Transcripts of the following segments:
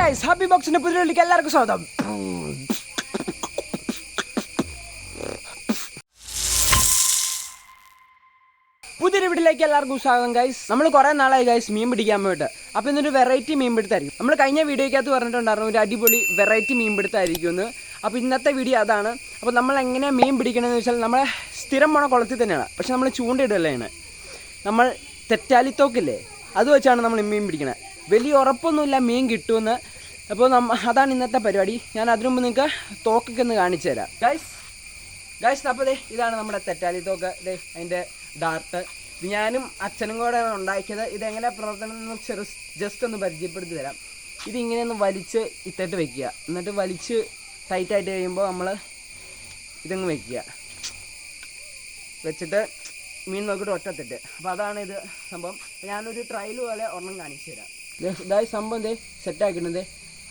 Guys happy ബോക്സിന്റെ പുതിയ എല്ലാവർക്കും സ്വാഗതം. പുതിയൊരു വീട്ടിലേക്ക് എല്ലാവർക്കും സ്വാഗതം ഗൈസ്. നമ്മൾ കുറേ നാളായി ഗൈസ് മീൻ പിടിക്കാൻ പോയിട്ട്. അപ്പോൾ ഇന്നൊരു വെറൈറ്റി മീൻ പിടുത്തായിരിക്കും. നമ്മൾ കഴിഞ്ഞ വീഡിയോയ്ക്കകത്ത് പറഞ്ഞിട്ടുണ്ടായിരുന്നു ഒരു അടിപൊളി വെറൈറ്റി മീൻ പിടുത്തായിരിക്കും എന്ന് അപ്പോൾ ഇന്നത്തെ വീഡിയോ അതാണ്. അപ്പോൾ നമ്മൾ എങ്ങനെയാണ് മീൻ പിടിക്കണമെന്ന് വെച്ചാൽ നമ്മളെ സ്ഥിരം പോണ കുളത്തിൽ തന്നെയാണ്. പക്ഷെ നമ്മൾ ചൂണ്ടയിടലാണ്. നമ്മൾ തെറ്റാലിത്തോക്കില്ലേ അത് വെച്ചാണ് നമ്മൾ മീൻ പിടിക്കണത് വലിയ ഉറപ്പൊന്നുമില്ല മീൻ കിട്ടുമെന്ന്. അപ്പോൾ നമ്മ അതാണ് ഇന്നത്തെ പരിപാടി. ഞാൻ അതിനു മുമ്പ് നിങ്ങൾക്ക് തോക്കൊക്കെ ഒന്ന് കാണിച്ചു തരാം. ഗൈസ് ഗൈസ് അപ്പോൾ ദേ ഇതാണ് നമ്മുടെ തെറ്റാലി തോക്ക്. ദേ അതിന്റെ ഡാർട്ട് ഇത് ഞാനും അച്ഛനും കൂടെ ഉണ്ടാക്കിയത്. ഇതെങ്ങനെ പ്രവർത്തനം എന്ന് ചെറു ജസ്റ്റ് ഒന്ന് പരിചയപ്പെടുത്തി തരാം. ഇതിങ്ങനെ ഒന്ന് വലിച്ച് ഇത്തിട്ട് വെക്കുക. എന്നിട്ട് വലിച്ച് ടൈറ്റായിട്ട് കഴിയുമ്പോൾ നമ്മൾ ഇതങ്ങ് വെക്കുക. വെച്ചിട്ട് മീൻ നോക്കിയിട്ട് ഒറ്റത്തിട്ട് അപ്പോൾ അതാണ് ഇത് സംഭവം. ഞാനൊരു ട്രയൽ പോലെ ഒരെണ്ണം കാണിച്ചു തരാം. ഇതായി സംഭവം സെറ്റ് സെറ്റാക്കിയിട്ടുണ്ട്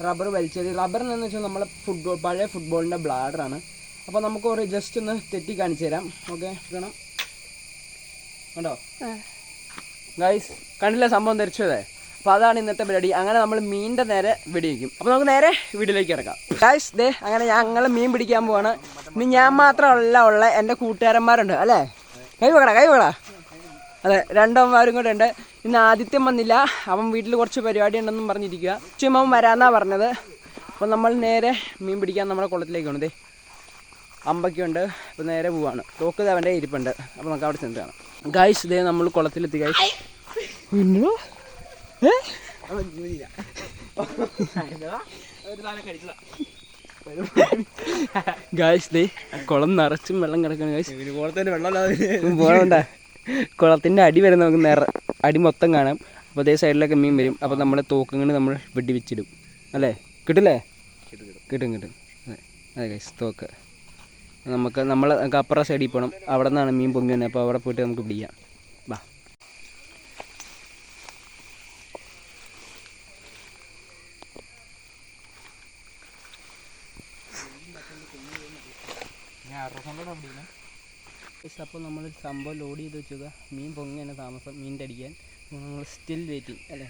റബ്ബർ വലിച്ചത് റബ്ബറിനെന്ന് വെച്ചാൽ നമ്മളെ ഫുട്ബോൾ പഴയ ഫുട്ബോളിന്റെ ബ്ലാഡറാണ് അപ്പോൾ നമുക്ക് ഒരു ജസ്റ്റ് ഒന്ന് തെറ്റി കാണിച്ചു തരാം. ഓക്കെ വേണം കണ്ടോ? ഗൈസ് കണ്ടില്ല സംഭവം ധരിച്ചതേ അപ്പോൾ അതാണ് ഇന്നത്തെ പരിപാടി. അങ്ങനെ നമ്മൾ മീനിന്റെ നേരെ വെടിവെക്കും. അപ്പോൾ നമുക്ക് നേരെ വീട്ടിലേക്ക് ഇറക്കാം ഗൈസ് ദേ അങ്ങനെ ഞങ്ങൾ മീൻ പിടിക്കാൻ പോവാണ്. ഇനി ഞാൻ മാത്രമല്ല ഉള്ള എന്റെ കൂട്ടുകാരന്മാരുണ്ട് അല്ലേ? കൈ വെക്കടാ കൈ വെക്കടാ. അതെ രണ്ടമ്മമാരും കൂടെ ഉണ്ട്. ഇന്ന് ആദിത്യം വന്നില്ല. അവൻ വീട്ടിൽ കുറച്ച് പരിപാടി ഉണ്ടെന്നും പറഞ്ഞിരിക്കുക ഉച്ചയമ്മ വരാന്നാ പറഞ്ഞത്. അപ്പോൾ നമ്മൾ നേരെ മീൻ പിടിക്കാൻ നമ്മുടെ കുളത്തിലേക്ക് പോകണം ദേ. അമ്പക്കുണ്ട് അപ്പോൾ നേരെ പോവാണ്. തോക്ക് അവന്റെ ഇരിപ്പുണ്ട്. അപ്പോൾ നമുക്ക് അവിടെ ചെന്ന് കാണാം. ഗായ്സ് ഇതേ നമ്മൾ കുളത്തിലെത്തി ഗായ്സ് ഗായ്സ് ദേ കുളം നിറച്ചും വെള്ളം കിടക്കണം ഗായ്സ് പോകണ്ട കുളത്തിന്റെ അടി വരെ നമുക്ക് നിറ അടി മൊത്തം കാണാം. അപ്പോൾ അതേ സൈഡിലൊക്കെ മീൻ വരും. അപ്പോൾ നമ്മളെ തോക്കങ്ങൾ നമ്മൾ വെടി വെച്ചിടും അല്ലേ? കിട്ടില്ലേ? കിട്ടും കിട്ടും. അതെ അതെ ഗൈസ് തോക്ക്. നമുക്ക് നമ്മൾ അപ്പുറ സൈഡിൽ പോകണം അവിടെ നിന്നാണ് മീൻ പൊങ്ങി വന്നത് അപ്പോൾ അവിടെ പോയിട്ട് നമുക്ക് പിടിക്കാം. വാ അപ്പോൾ നമ്മൾ സംഭവം ലോഡ് ചെയ്ത് വെച്ചുക മീൻ പൊങ്ങി തന്നെ താമസം മീന്റെ അടിക്കാൻ നമ്മൾ സ്റ്റിൽ വെയിറ്റിംഗ് അല്ലേ?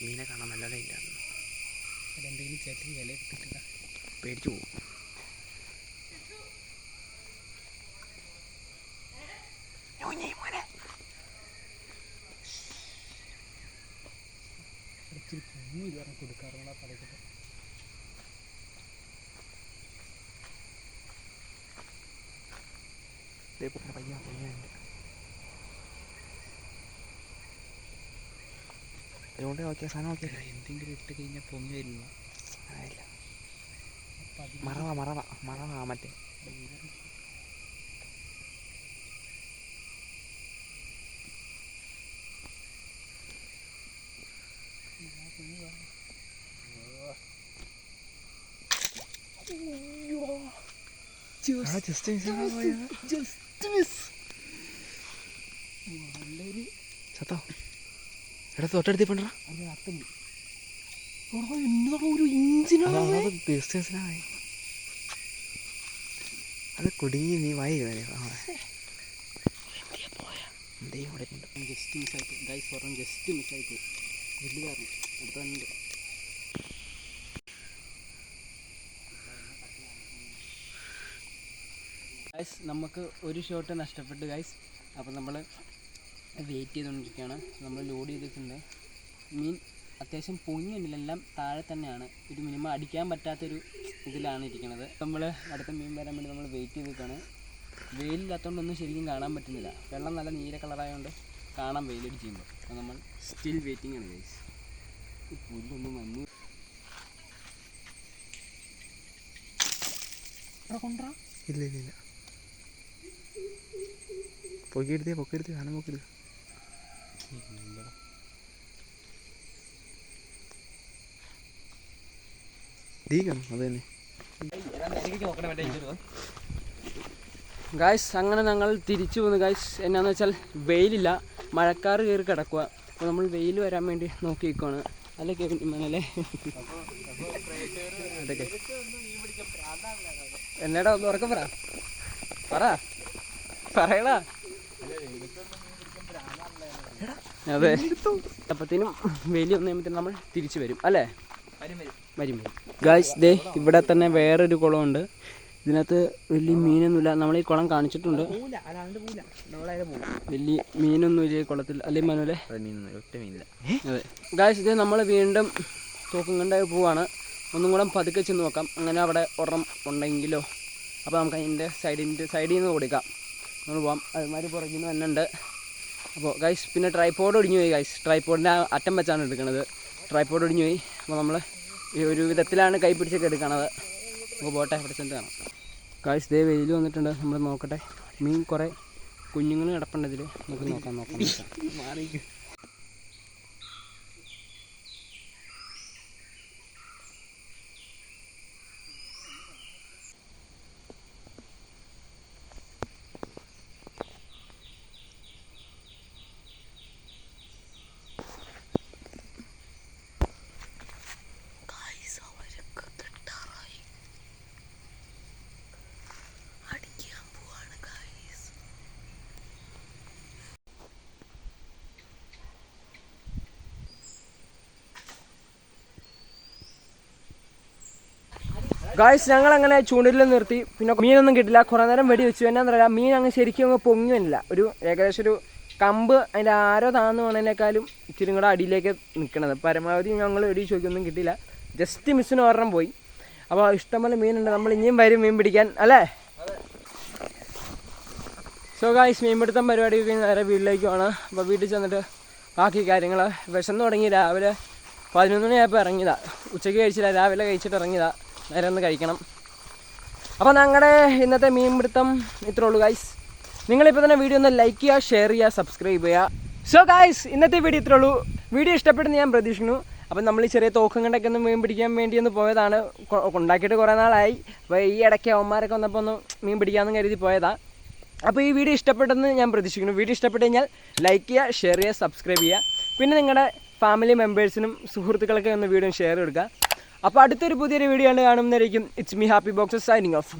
മീനെ കാണാൻ നല്ല ഇല്ലായിരുന്നു എന്തെങ്കിലും ചേട്ടൻ ഇലയൊക്കെ കിട്ടുക പേടിച്ചു പോകും ഇച്ചിരി പൊങ്ങി ഇത് പറഞ്ഞ് കൊടുക്കാറുള്ള പലകിട്ട് പയ്യ പയ്യുണ്ട് അതുകൊണ്ട് നോക്കിയ സാധനം നോക്കിയല്ലേ എന്തെങ്കിലും ഇട്ട് കഴിഞ്ഞാൽ പൊങ്ങി വരുന്നു ആയില്ല. മറവ മറവ മറവ മറ്റേ. ജസ്റ്റ് ചത്തോ? എടാ തൊട്ടടുത്ത് പണ്ടാ ഒരു ഇഞ്ചിനാണ് അത് കുടുങ്ങി നീ വായി ഉണ്ട്? ജസ്റ്റ് മിസ്സായിട്ട് ഗൈസ് പറഞ്ഞു ജസ്റ്റ് മിസ്സായിട്ട് വലുതായിരുന്നു അടുത്തുണ്ട് ഗൈസ് നമുക്ക് ഒരു ഷോട്ട് നഷ്ടപ്പെട്ടു ഗൈസ് അപ്പോൾ നമ്മൾ വെയിറ്റ് ചെയ്തുകൊണ്ടിരിക്കുകയാണ് നമ്മൾ ലോഡ് ചെയ്തിട്ടുണ്ട്. മീൻ അത്യാവശ്യം പൊങ്ങിയുണ്ടല്ല എല്ലാം താഴെ തന്നെയാണ്. ഒരു മിനിമം അടിക്കാൻ പറ്റാത്തൊരു ഇതിലാണ് ഇരിക്കുന്നത്. നമ്മൾ അടുത്ത മീൻ വരാൻ വേണ്ടി നമ്മൾ വെയിറ്റ് ചെയ്തിട്ടാണ് വെയിലില്ലാത്തതുകൊണ്ടൊന്നും ശരിക്കും കാണാൻ പറ്റുന്നില്ല. വെള്ളം നല്ല നീല കളറായതുകൊണ്ട് കാണാൻ വെയിലടി ചെയ്യുമ്പോൾ അപ്പോൾ നമ്മൾ സ്റ്റിൽ വെയിറ്റിംഗ് ആണ് ഗൈസ് പുല്ലൊന്നും വന്നു. കൊണ്ടാ ഇല്ല ഇല്ല ഇല്ല. പൊക്കിയെടുത്തേ പൊക്കിയെടുത്തേ പൊക്കിയെടുത്ത്. ദീകം അത് തന്നെ ഗായ്സ് അങ്ങനെ ഞങ്ങൾ തിരിച്ചു പോന്നു ഗായ്സ് എന്നാന്ന് വെച്ചാൽ വെയിലില്ല. മഴക്കാറ് കയറി കിടക്കുക അപ്പോൾ നമ്മൾ വെയിൽ വരാൻ വേണ്ടി നോക്കി നിൽക്കുവാണ് അല്ലേ കേൾക്കുന്നല്ലേ അതൊക്കെ. എന്നടാ ഒന്ന് ഉറക്കം പറ. പറ. പറയടാ. അതെ. അപ്പത്തേനും വെയിൽ വന്നു നമ്മൾ തിരിച്ചു വരും അല്ലേ? വരും വരും ഗായ്സ് ദേ ഇവിടെ തന്നെ വേറൊരു കുളമുണ്ട്. ഇതിനകത്ത് വലിയ മീനൊന്നുമില്ല. നമ്മൾ ഈ കുളം കാണിച്ചിട്ടുണ്ട്. വലിയ മീനൊന്നുമില്ല ഈ കുളത്തിൽ. അല്ലേ മനുവല്ലേ ഒറ്റ മീനില്ല. അതെ ഗായ്സ് ഇത് നമ്മൾ വീണ്ടും തൂക്കം കണ്ടായി പോവാണ്. ഒന്നും കൂടെ പതുക്കെ ചെന്ന് നോക്കാം. അങ്ങനെ അവിടെ ഒരെണ്ണം ഉണ്ടെങ്കിലോ? അപ്പോൾ നമുക്ക് അതിന്റെ സൈഡിന്റെ സൈഡിൽ നിന്ന് കൊടുക്കാം നമ്മൾ പോവാം. അതുമാതിരി പുറകിൽ നിന്ന് തന്നെ ഉണ്ട് അപ്പോൾ ഗൈസ് പിന്നെ ട്രൈപ്പോഡ് ഒടിഞ്ഞു പോയി ഗൈസ് ട്രൈപ്പോഡിന്റെ അറ്റം വെച്ചാണ് എടുക്കുന്നത് ട്രൈപ്പോഡ് ഒടിഞ്ഞു പോയി. അപ്പോൾ നമ്മൾ ഒരു വിധത്തിലാണ് കൈ പിടിച്ചൊക്കെ എടുക്കണത്. നമുക്ക് പോട്ടെ ഇവിടെ ചെന്ന് കാണാം. കാശ് ദേ വെയിൽ വന്നിട്ടുണ്ട്. നമ്മൾ നോക്കട്ടെ. മീൻ കുറേ കുഞ്ഞുങ്ങൾ കിടപ്പുണ്ട് ഇതിൽ നമുക്ക് നോക്കാം നോക്കാം നോക്കാം. ഗായ്സ് ഞങ്ങൾ അങ്ങനെ ചൂണ്ടലിൽ നിർത്തി. പിന്നെ മീനൊന്നും കിട്ടില്ല. കുറേ നേരം വെടി വെച്ചു. എന്നാന്ന് പറയാ മീൻ അങ്ങ് ശരിക്കും അങ്ങ് പൊങ്ങുന്നില്ല ഒരു ഏകദേശം ഒരു കമ്പ് അതിന്റെ ആരോ താന്ന് പോണതിനേക്കാളും ഇച്ചിരി കൂടെ അടിയിലേക്ക് നിൽക്കണത് പരമാവധി ഞങ്ങൾ വെടി ചോദിക്കൊന്നും കിട്ടില്ല ജസ്റ്റ് മിസ്സിന് ഒരെണ്ണം പോയി. അപ്പോൾ ഇഷ്ടംപോലെ മീനുണ്ട്. നമ്മൾ ഇനിയും വരും മീൻ പിടിക്കാൻ. അല്ലേ? സോ ഗായ്സ് മീൻപിടുത്തം പരിപാടി നേരെ വീട്ടിലേക്ക് പോകണം അപ്പോൾ വീട്ടിൽ ചെന്നിട്ട് ബാക്കി കാര്യങ്ങൾ വിശന്ന് തുടങ്ങി. രാവിലെ പതിനൊന്ന് മണിയായപ്പോൾ ഇറങ്ങിയതാണ് ഉച്ചയ്ക്ക് കഴിച്ചില്ല. രാവിലെ കഴിച്ചിട്ട് ഇറങ്ങിയതാ. നേരെ ഒന്ന് കഴിക്കണം. അപ്പോൾ ഞങ്ങളുടെ ഇന്നത്തെ മീൻപിടുത്തം ഇത്രേ ഉള്ളൂ ഗൈസ് നിങ്ങളിപ്പോൾ തന്നെ വീഡിയോ ഒന്ന് ലൈക്ക് ചെയ്യുക ഷെയർ ചെയ്യുക സബ്സ്ക്രൈബ് ചെയ്യുക. സോ ഗൈസ് ഇന്നത്തെ വീഡിയോ ഇത്രേ ഉള്ളൂ. വീഡിയോ ഇഷ്ടപ്പെടുന്ന ഞാൻ പ്രതീക്ഷിക്കുന്നു. അപ്പം നമ്മൾ ഈ ചെറിയ തോക്കും കണ്ടൊക്കെ ഒന്ന് മീൻ പിടിക്കാൻ വേണ്ടി ഒന്ന് പോയതാണ്. ഉണ്ടാക്കിയിട്ട് കുറേ നാളായി. അപ്പോൾ ഈ ഇടയ്ക്ക് അവന്മാരൊക്കെ വന്നപ്പോൾ ഒന്ന് മീൻ പിടിക്കാമെന്ന് കരുതി പോയതാണ് അപ്പോൾ ഈ വീഡിയോ ഇഷ്ടപ്പെട്ടെന്ന് ഞാൻ പ്രതീക്ഷിക്കുന്നു. വീഡിയോ ഇഷ്ടപ്പെട്ട് കഴിഞ്ഞാൽ ലൈക്ക് ചെയ്യുക ഷെയർ ചെയ്യുക സബ്സ്ക്രൈബ് ചെയ്യുക. പിന്നെ നിങ്ങളുടെ ഫാമിലി മെമ്പേഴ്സിനും സുഹൃത്തുക്കളൊക്കെ ഒന്ന് വീഡിയോ ഷെയർ കൊടുക്കുക. അപ്പോൾ അടുത്തൊരു പുതിയൊരു വീഡിയോ ആണ് കാണുന്നതായിരിക്കും. It's me happy boxes signing off